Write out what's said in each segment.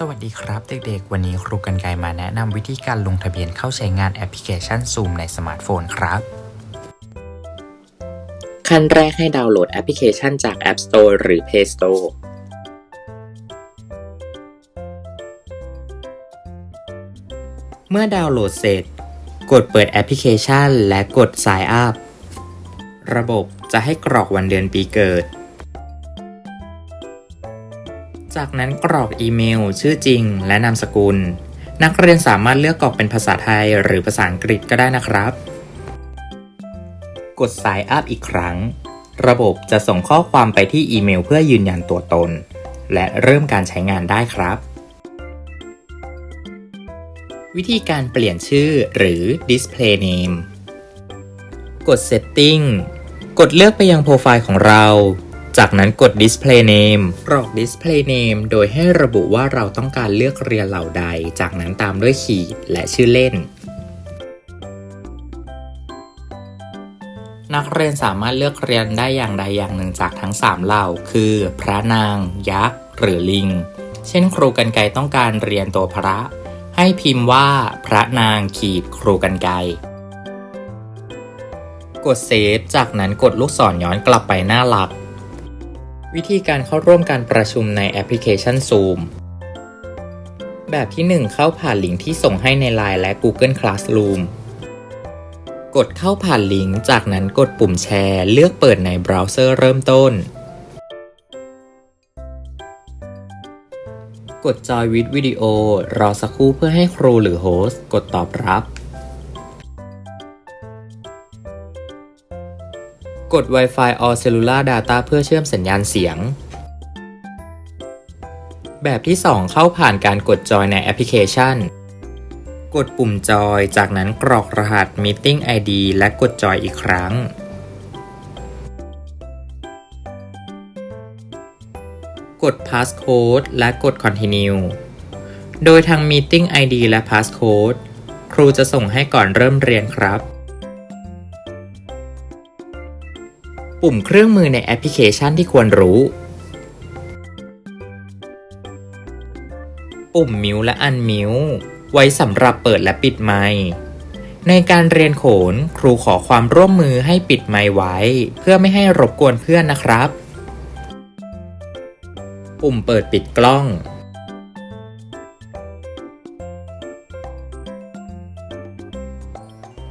สวัสดีครับเด็กๆ วันนี้ครูกันไกรมาแนะนำวิธีการลงทะเบียนเข้าใช้งานแอปพลิเคชัน Zoom ในสมาร์ทโฟนครับ ขั้นแรกให้ดาวน์โหลดแอปพลิเคชันจาก App Store หรือ Play Store เมื่อดาวน์โหลดเสร็จ กดเปิดแอปพลิเคชัน และกด Sign Up ระบบจะให้กรอกวันเดือนปีเกิด จากนั้นกรอกอีเมล ชื่อจริง และนามสกุล นักเรียนสามารถเลือกกรอกเป็นภาษาไทยหรือภาษาอังกฤษก็ได้นะครับ กด Sign Up อีกครั้ง ระบบจะส่งข้อความไปที่อีเมลเพื่อยืนยันตัวตน และเริ่มการใช้งานได้ครับ วิธีการเปลี่ยนชื่อหรือ Display Name กด Setting กดเลือกไปยังโปรไฟล์ของเรา จากนั้นกด Display Name กรอก Display Name โดยให้ระบุว่าเราต้องการเลือกเรียนเหล่าใด จากนั้นตามด้วยขีดและชื่อเล่น นักเรียนสามารถเลือกเรียนได้อย่างใดอย่างหนึ่งจากทั้ง 3 เหล่า คือ พระนาง ยักษ์ หรือลิง เช่น ครูกันไกต้องการเรียนตัวพระ ให้พิมพ์ว่า พระนางขีดครูกันไกกดเซฟจากนั้นกดลูกศรย้อนกลับไปหน้าหลัก วิธีการเข้าร่วมการประชุมในแอปพลิเคชัน Zoom แบบที่ 1 เข้าผ่านลิงก์ที่ส่งให้ใน Line และ Google Classroom กดเข้าผ่านลิงก์ จากนั้นกดปุ่มแชร์ เลือกเปิดในเบราว์เซอร์เริ่มต้น กดจอยวิดวิดีโอรอสักครู่เพื่อให้ครูหรือโฮสต์กดตอบรับ ด Wi-Fi or Cellular Data เพื่อเชื่อมสัญญาณเสียง แบบที่ 2 เข้าผ่านการกดจอยในแอปพลิเคชัน กดปุ่มจอย จากนั้นกรอกรหัส Meeting ID และกดจอยอีกครั้ง กด Passcode และกด Continue โดยทาง Meeting ID และ Passcode ครูจะส่งให้ก่อนเริ่มเรียนครับ ปุ่มเครื่องมือในแอปพลิเคชันที่ควรรู้ ปุ่มมิวและอันมิวไว้สำหรับเปิดและปิดไมค์ในการเรียนโขนครูขอความร่วมมือให้ปิดไมค์ไว้ เพื่อไม่ให้รบกวนเพื่อนนะครับ ปุ่มเปิดปิดกล้อง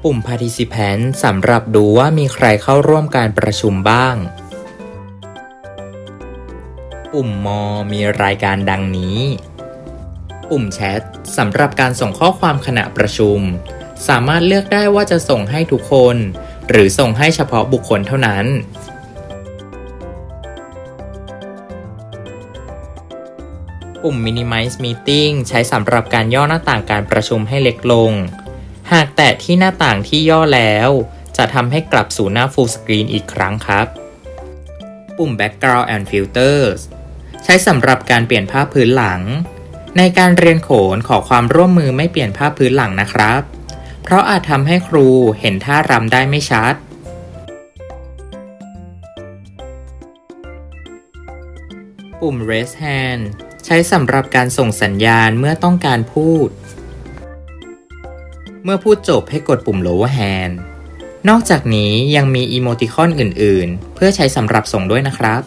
ปุ่ม Participant สำหรับดูว่ามีใครเข้าร่วมการประชุมบ้าง ปุ่มมอมีรายการดังนี้ ปุ่มแชทสำหรับการส่งข้อความขณะประชุม สามารถเลือกได้ว่าจะส่งให้ทุกคน หรือส่งให้เฉพาะบุคคลเท่านั้นปุ่ม Minimize Meeting ใช้สำหรับการย่อหน้าต่างการประชุมให้เล็กลงากแตะที่หน้าต่างที่ย่อแล้ว จะทำให้กลับสู่หน้า Full Screen อีกครั้งครับ ปุ่ม Background and Filters ใช้สำหรับการเปลี่ยนภาพพื้นหลัง ในการเรียนโขนขอความร่วมมือไม่เปลี่ยนภาพพื้นหลังนะครับ เพราะอาจทำให้ครูเห็นท่ารำได้ไม่ชัดปุ่ม Raise Hand ใช้สำหรับการส่งสัญญาณเมื่อต้องการพูด เมื่อพูดจบให้กดปุ่ม Lower Hand นอกจากนี้ยังมีอีโมติคอนอื่น ๆ เพื่อใช้สำหรับส่งด้วยนะครับ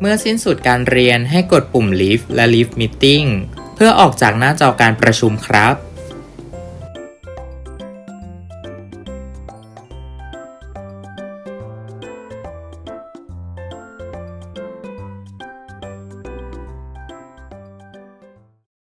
เมื่อสิ้นสุดการเรียนให้กดปุ่ม Leave และ Leave Meeting เพื่อออกจากหน้าจอการประชุมครับ